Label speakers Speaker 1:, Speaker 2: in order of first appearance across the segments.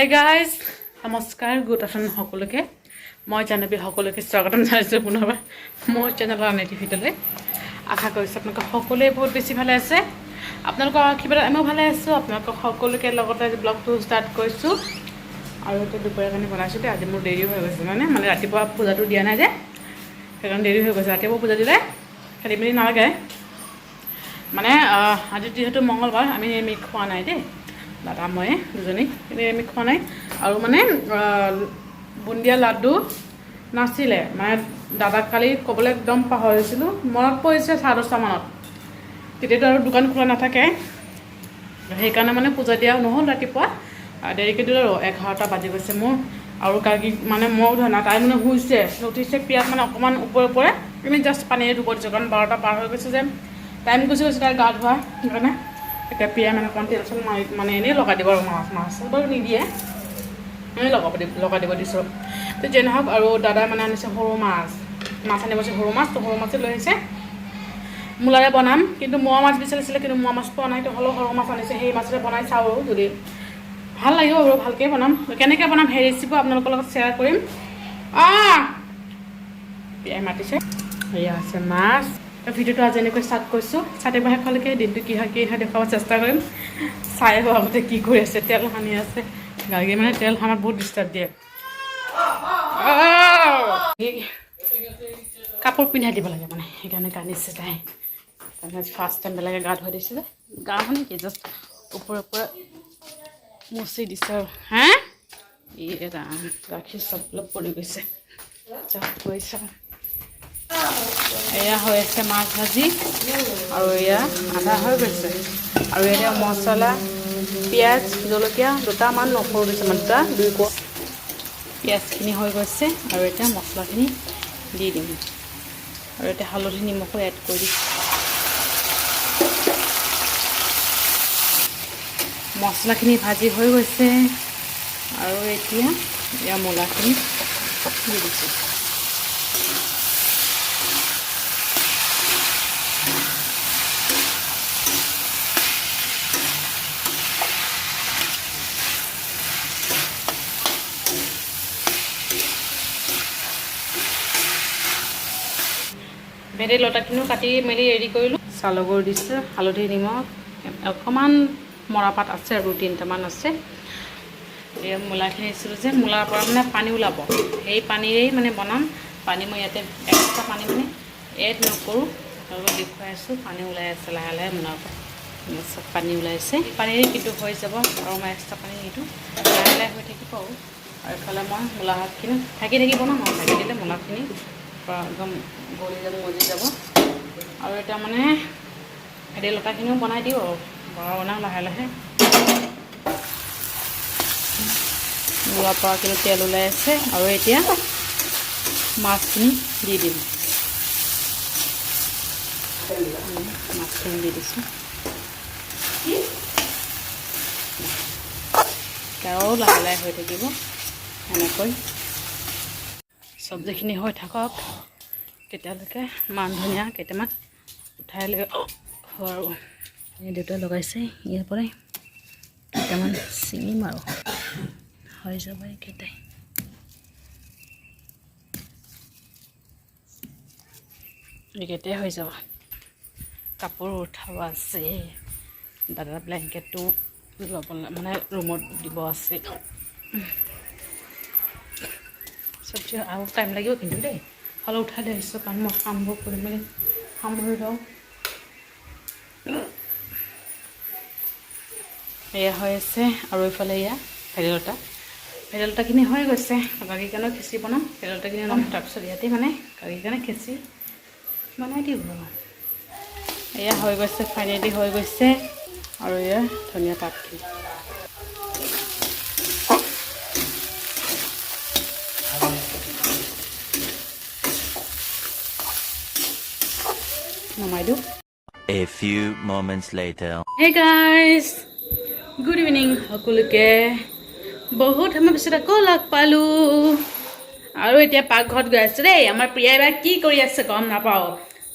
Speaker 1: হে guys নমস্কাৰ good afternoon সকলোকে। মই জানবী সকলোকে স্বাগতম জনাইছোঁ পুনৰবাৰ মোৰ চেনেলৰ আনেটি ভিডিঅ'লৈ আশা কৰিছোঁ আপোনালোকে সকলোৱে বহুত বেছি ভালে আছে। আপোনালোকৰ আশীৰ্বাদত আমিও ভালে আছোঁ, আপোনালোকক সকলোকে লগতে ব্লগটো ষ্টাৰ্ট কৰিছোঁ। আৰু এতিয়া দুপৰীয়া কাৰণে বনাইছোঁ আজি মোৰ দেৰি হৈ গৈছে মানে মানে ৰাতিপুৱা পূজাটো দিয়া নাই যে। সেইকাৰণে দেৰি হৈ গৈছে, ৰাতিপুৱা পূজা দিলে খেলি মেলি নালাগে। মানে আজি যিহেতু মঙলবাৰ আমি নিৰামিষ খোৱা নাই দেই। দাদা ময়ে দুজনী। নিৰামিষ খোৱা নাই। আৰু মানে বুন্দিয়া লাড্ডু নাছিলে। মানে দাদাক কালি ক'বলৈ একদম পাহৰিছিলোঁ মনত পৰিছে চাৰে দহটামানত তেতিয়াতো আৰু দোকান খোলা নাথাকে। সেইকাৰণে মানে পূজা দিয়া নহ'ল ৰাতিপুৱা। দেৰিকৈ দিলোঁ আৰু। এঘাৰটা বাজি গৈছে মোৰ। আৰু কালি মানে ময়ো ধৰা নাই। তাই মানে শুইছে। উঠিছে পিয়াত মানে অকণমান ওপৰে ওপৰে। এনেই জাষ্ট পানীৰে ধুব দিছোঁ। কাৰণ বাৰটা পাৰ হৈ গৈছে যে। টাইম গুচি গৈছে তাই গা ধোৱা। সেইকাৰণে এতিয়া পিয়াই মানে মাৰি মানে এনেই লগাই দিব আৰু মাছ মাছ। বাৰু নিদিয়ে। এনেই লগাব দিব লগাই দিব দিছোঁ তো যেনে নহওক আৰু দাদাই মানে আনিছে সৰু মাছ। মাছ আনিব গৈছে সৰু মাছ, তো সৰু মাছে লৈ আহিছে মূলাৰে বনাম, কিন্তু মোৱা মাছ বিচাৰিছিলে কিন্তু মোৱা মাছ পোৱা নাই, তো হ'লেও সৰু মাছ আনিছে, সেই মাছেৰে বনাই চাওঁ আৰু যদি ভালো লাগিব আৰু ভালকৈ বনাম। কেনেকৈ বনাম, সেই ৰেচিপিও আপোনালোকৰ লগত শ্বেয়াৰ কৰিম। অঁ পিয়াই মাতিছে। এয়া আছে মাছ। ভিডিঅ'টো আজি এনেকৈ ষ্টাৰ্ট কৰিছোঁ। চাৰি মাহ শেষলৈকে দিনটো কি হয় কি হয় দেখুৱাব চেষ্টা কৰিম। চাই আহিব আগতে কি কৰি আছে, তেল সানি আছে। গাড়ী মানে তেল সানাত বহুত ডিষ্টাৰ্ব দিয়ে। কাপোৰ পিন্ধাই দিব লাগে মানে সেইকাৰণে কান্দিছে তাই। তাৰপিছত ফাৰ্ষ্ট টাইম বেলেগে গা ধুৱাই দিছিলে গা মানে কি জাষ্ট ওপৰে ওপৰে মুচি দিছে হা? এই ৰাম গাখীৰ চব অলপ পৰি গৈছে। চব গৈছে এয়া হৈ আছে মাছ ভাজি। আৰু এয়া আধা হৈ গৈছে। আৰু এতিয়া মছলা পিঁয়াজ জলকীয়া দুটামান নসৰু দিছে মানে দুটা দুই কোচ পিঁয়াজখিনি হৈ গৈছে আৰু এতিয়া মছলাখিনি দি দিম। আৰু এতিয়া হালধি নিমখো এড কৰি দিছোঁ মছলাখিনি ভাজি হৈ গৈছে। আৰু এতিয়া এয়া মূলাখিনি দি দিছোঁ। ভেদাইলতাখিনিও কাটি মেলি ৰেডি কৰিলোঁ। চালগুড় দিছোঁ, হালধি, নিমখ অকণমান মৰাপাত আছে আৰু তিনিটামান আছে। মূলাখিনি দিছিলোঁ যে, মূলাৰ পৰা মানে পানী ওলাব। সেই পানীৰেই মানে বনাম। পানী মই ইয়াতে এক্সট্ৰা পানী মানে এড নকৰোঁ। আপোনালোকক দেখুৱাই আছোঁ, পানী ওলাই আছে লাহে লাহে মূলাৰ পৰা। চব পানী ওলাইছে। পানীৰে কিন্তু হৈ যাব। আৰু মই এক্সট্ৰা পানী নিদিওঁ। লাহে লাহে হৈ থাকিব আৰু। আৰু এইফালে মই মূলা শাকখিনি ঢাকি ন মই ঢাকি দিলে মূলাখিনি একদম গলি যাব মজি যাব। আৰু এতিয়া মানে ভেদাইলতাখিনিও বনাই দিওঁ বৰা বনাওঁ লাহে লাহে। মূলাৰ পৰা কিন্তু তেল ওলাই আছে। আৰু এতিয়া মাছখিনি দি দিম। মাছখিনি দি দিছোঁ। আৰু লাহে লাহে হৈ থাকিব। এনেকৈ। চব্জিখিনি হৈ থাকক। তেতিয়ালৈকে মান ধনিয়া কেইটামান উঠাই লৈ আৰু দেউতাই লগাইছে। ইয়াৰ পৰাই কেইটামান ছিঙিম আৰু। হৈ যাব এইকেইটাই এইকেইটাই হৈ যাব। কাপোৰ উঠাব আছে। দাদাৰ ব্লেংকেটটো ল'বলৈ মানে ৰুমত দিব আছে। চব্জি আৰু টাইম লাগিব কিন্তু দেই। হ'লেও উঠাই দি আহিছোঁ কাৰণ মই কামবোৰ কৰি মেলি সামৰি লওঁ। এয়া হৈ আছে আৰু এইফালে এয়া ভেদাইলতা। ভেদাইলতাখিনি হৈ গৈছে। কাৰণে খিচি বনাম। ভেদাইলতাখিনি বনাম। তাৰপিছত ইয়াতে মানে কাৰণে খিচি বনাই আৰু এয়া হৈ গৈছে ফাইনেলি হৈ গৈছে। আৰু এয়া ধনিয়া পাতখিনি। নমাই দিওঁ
Speaker 2: A few moments later.
Speaker 1: Hey guys good evening সকলোকে। বহুত সময় পিছত আকৌ লগ পালোঁ। আৰু এতিয়া পাকঘৰত গৈ আছোঁ দেই। আমাৰ প্ৰিয়াই বা কি কৰি আছে গম নাপাওঁ।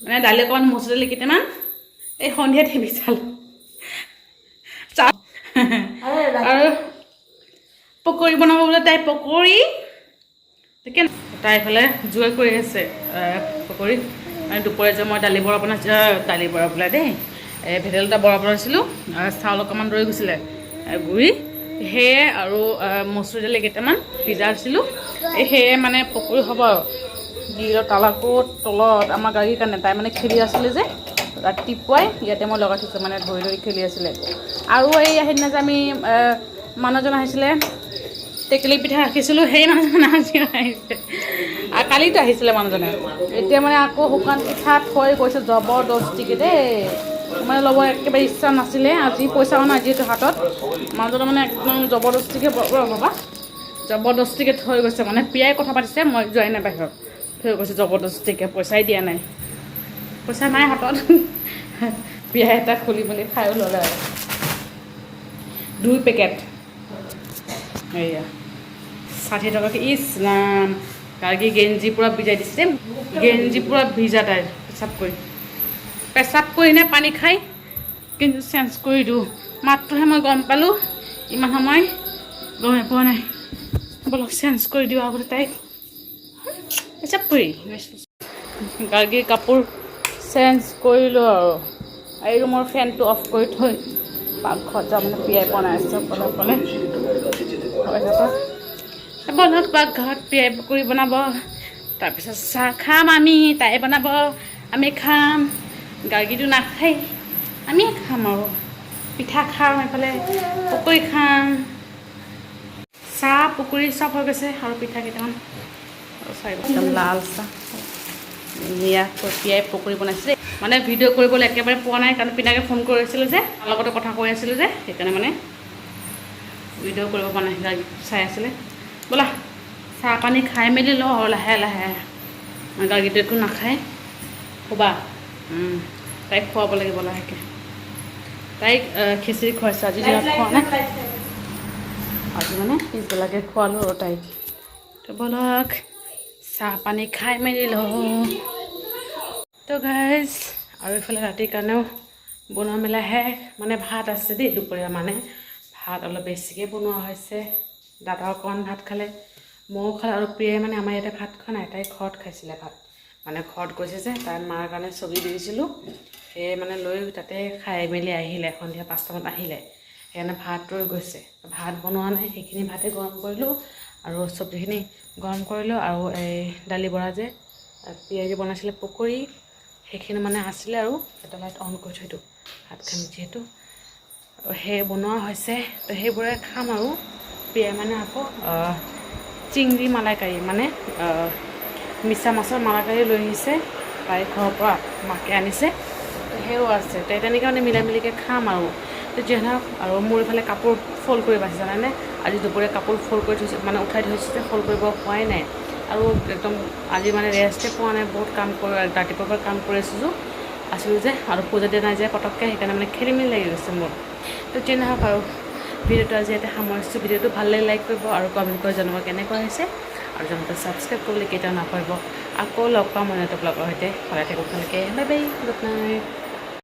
Speaker 1: মানে দালি অকণমান মচুৰ দালি কেইটামান। এই সন্ধিয়া টিভি চালোঁ। চা আৰু পকৰি বনাব বোলে তাই পকৰি। তাকে তাই এইফালে যোগাৰ কৰি আছে পকৰি। দুপৰীয়া যে মই দালি বৰা বনাইছোঁ দালি বৰা বোলে দেই। ভেদাইলতা বৰা বনাইছিলোঁ চাউল অকণমান ৰৈ গৈছিলে গুড়ি, সেয়ে আৰু মচুৰ দালি কেইটামান ভিজাইছিলোঁ সেয়ে মানে পকৰি হ'ব আৰু। গিলৰ তালাকোৰ তলত আমাৰ গাড়ীৰ কাৰণে, তাই মানে খেলি আছিলে যে, ৰাতিপুৱাই ইয়াতে মই লগাই থৈছোঁ মানে ধৰি ধৰি খেলি আছিলে। আৰু এই সেইদিনা যে আমি মানুহজন আহিছিলে টেকেলি পিঠা ৰাখিছিলোঁ, সেই মানুহজন আজি আহিছে। আৰু কালিতো আহিছিলে মানুহজনে। এতিয়া মানে আকৌ শুকান পিঠা থৈ গৈছে জবৰদস্তিকে দেই। মানে ল'ব একেবাৰে ইচ্ছা নাছিলে, আজি পইচাও নাই যিহেতু হাতত। মানুহজনে মানে একদম জবৰদস্তিকে বাবা জবৰদস্তিকে থৈ গৈছে মানে পিয়াই কথা পাতিছে, মই যোৱাই নাই বাহিৰত। থৈ গৈছে জবৰদস্তিকে পইচাই দিয়া নাই। পইচা নাই হাতত। পিয়াই এটা খুলি মেলি খায়ো ল'লে আৰু। দুই পেকেট। এয়া ষাঠি টকাকৈ ইচ নাম গাৰ্গী গেঞ্জি পূৰা ভিজাই দিছে গেঞ্জি পূৰা ভিজা তাইৰ, পেচাব কৰি। পেচাব কৰি নে পানী খাই, কিন্তু চেঞ্জ কৰি দিওঁ। মাত্ৰহে মই গম পালোঁ, ইমান সময় গমে পোৱা নাই। বলক, চেঞ্জ কৰি দিওঁ আগতে তাইক। পেচাব কৰি। গাৰ্গীৰ কাপোৰ চেঞ্জ কৰিলোঁ আৰু। এই ৰুমৰ ফেনটো অফ কৰি থৈ পাকঘৰত যাওঁ মানে পিয়াই বনাই আছোঁ অকলে অকলে। তাৰপৰা বনাওক পাকঘৰত পিয়াই পকৰি বনাব। তাৰপিছত চাহ খাম আমি তাই বনাব। আমি খাম। গাৰ্গীটো নাখায়। আমিয়ে খাম আৰু। পিঠা খাম এইফালে পকৰি খাম। চাহ পকৰি চব হৈ গৈছে আৰু পিঠা কেইটামান। লাল চাহ। পিয়াই পকৰি বনাইছে দেই মানে ভিডিঅ' কৰিবলৈ একেবাৰে পোৱা নাই কাৰণ পিনাকে ফোন কৰিছিলে যে লগতে কথা কৈ আছিলোঁ যে সেইকাৰণে মানে ভিডিঅ' কৰিব পৰা গাড়ী চাই আছিলে। ব'লা চাহ পানী খাই মেলি লওঁ আৰু লাহে লাহে। গাড়ীটো একো নাখায়। শুবা। তাইক খুৱাব লাগিব লাহেকৈ। তাইক খিচিৰি খুৱাইছে। আজি দিনত খোৱা নাই। আজি মানে পিছবেলাকে খোৱালোঁ আৰু তাইক। তো ব'লক চাহ পানী খাই মেলি লওঁ। তো গাইজ আৰু এইফালে ৰাতিৰ কাৰণেও বনোৱা মেলা শেষ মানে ভাত আছে দেই দুপৰীয়া মানে। ভাত অলপ বেছিকৈ বনোৱা হৈছে। দাদা অকণমান ভাত খালে। ময়ো খালে আৰু প্ৰিয়াই মানে আমাৰ ইয়াতে ভাত খোৱা নাই, তাই ঘৰত খাইছিলে ভাত। মানে ঘৰত গৈছে যে, তাই মাৰ কাৰণে ছবি দিছিলোঁ। সেয়ে মানে লৈ তাতে খাই মেলি আহিলে, সন্ধিয়া পাঁচটামান আহিলে। সেইকাৰণে ভাত ৰৈ গৈছে। ভাত বনোৱা নাই, সেইখিনি ভাতে গৰম কৰিলোঁ আৰু চব্জিখিনি গৰম কৰিলোঁ আৰু এই দালি বৰা যে, পিঁয়াজি বনাইছিলে পকৰি, সেইখিনি মানে আছিলে আৰু। এটা লাইট অন কৰি থৈ দিওঁ। ভাত খাম যিহেতু। সেই বনোৱা হৈছে। তো সেইবোৰে খাম আৰু। পিয়াই মানে আকৌ চিংৰি মালাইকাৰী মানে মিছা মাছৰ মালাইকাৰী লৈ আহিছে। তাই ঘৰৰ পৰা মাকে আনিছে। তো সেয়াও আছে। তো তেনেকৈ মানে মিলাই মিলিকৈ খাম আৰু। তো যিহেতু আৰু মোৰ এইফালে কাপোৰ ফল্ড কৰিব আছে জানানে? আজি দুপৰীয়া কাপোৰ ফল্ড কৰি থৈছোঁ মানে উঠাই থৈছোঁ যে ফল্ড কৰিব হোৱাই নাই। আৰু একদম আজি মানে ৰেষ্টে পোৱা নাই বহুত কাম কৰি ৰাতিপুৱাৰ পৰা কাম কৰি আছিলোঁ আছিলোঁ যে আৰু পূজা দিয়া নাই যে পটককৈ সেইকাৰণে মানে খেলি মেলি লাগি গৈছে মোৰ। তো যি নহওক আৰু ভিডিঅ'টো আজি ইয়াতে সামৰিছোঁ। ভিডিঅ'টো ভাল লাগিলে লাইক কৰিব আৰু কমেণ্ট কৰি জনাব কেনেকুৱা হৈছে। আৰু জনাব ছাবস্ক্ৰাইব কৰিবলৈ কেতিয়াও নাপাৰিব আকৌ লগ পাম মই এটা ব্লগৰ সৈতে। ভালে থাকক তেনেকৈ বাই বাই গুড নাইট